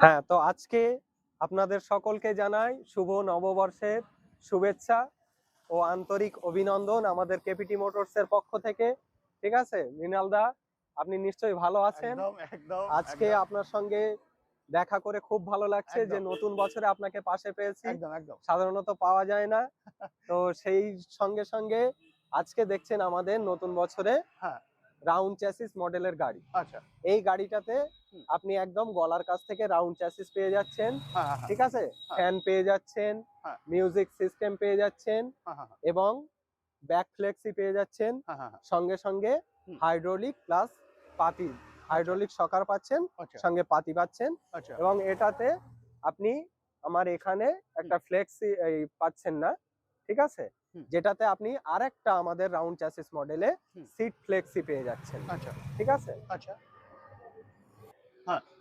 হ্যাঁ তো আজকে আপনাদের সকলকে জানাই শুভ নববর্ষের শুভেচ্ছা ও আন্তরিক অভিনন্দন আমাদের কেপিটি মোটরস এর পক্ষ থেকে। ঠিক আছে? মৃণাল দা আপনি নিশ্চয়ই ভালো আছেন? আজকে আপনার সঙ্গে দেখা করে খুব ভালো লাগছে যে নতুন বছরে আপনাকে পাশে পেয়েছি। সাধারণত পাওয়া যায় না। তো সেই সঙ্গে সঙ্গে আজকে দেখছেন আমাদের নতুন বছরে হ্যাঁ। রাউন্ড চ্যাসিস মডেলের গাড়ি। আচ্ছা। এই গাড়িটাতে আপনি একদম গলার কাছ থেকে রাউন্ড চ্যাসিস পেয়ে যাচ্ছেন হ্যাঁ হ্যাঁ ঠিক আছে? ফ্যান পেয়ে যাচ্ছেন হ্যাঁ। মিউজিক সিস্টেম পেয়ে যাচ্ছেন হ্যাঁ হ্যাঁ এবং ব্যাক ফ্লেক্সি পেয়ে যাচ্ছেন হ্যাঁ হ্যাঁ হ্যাঁ, সঙ্গে সঙ্গে হাইড্রোলিক প্লাস পাতি। হাইড্রোলিক সকার পাচ্ছেন আচ্ছা। সঙ্গে পাতি পাচ্ছেন আচ্ছা। এবং এটাতে আপনি আমার এখানে একটা ফ্লেক্সি পাচ্ছেন না ঠিক আছে। যেটাতে আপনি আরেকটা আমাদের রাউন্ড চ্যাসিস মডেলে সিট ফ্লেক্সি পেয়ে যাচ্ছেন। আচ্ছা। ঠিক আছে? আচ্ছা।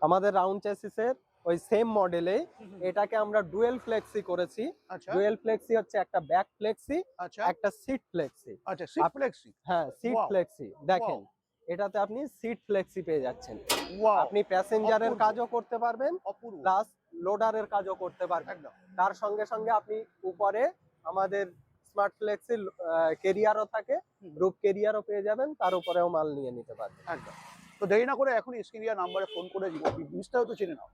আমাদের রাউন্ড চ্যাসিসের ওই সেম মডেলে এটাকে আমরা ডুয়েল ফ্লেক্সি করেছি। আচ্ছা। ডুয়েল ফ্লেক্সি হচ্ছে একটা ব্যাক ফ্লেক্সি আচ্ছা। একটা সিট ফ্লেক্সি আচ্ছা সিট ফ্লেক্সি হ্যাঁ সিট ফ্লেক্সি দেখেন এটাতে আপনি সিট ফ্লেক্সি পেয়ে যাচ্ছেন। আপনি প্যাসেঞ্জারের কাজও করতে পারবেন প্লাস লোডারের কাজও করতে পারবেন। তার সঙ্গে সঙ্গে আপনি উপরে আমাদের স্মার্ট ফ্লেক্সি কেরিয়ারও থাকে। গ্রুপ কেরিয়ারও পেয়ে যাবেন তার উপরেও মাল নিয়ে নিতে পারবেন। একদম। তো দেরি না করে এখন স্ক্রিনিয়া নাম্বারে ফোন করে বিস্তারিত চিনে নাও।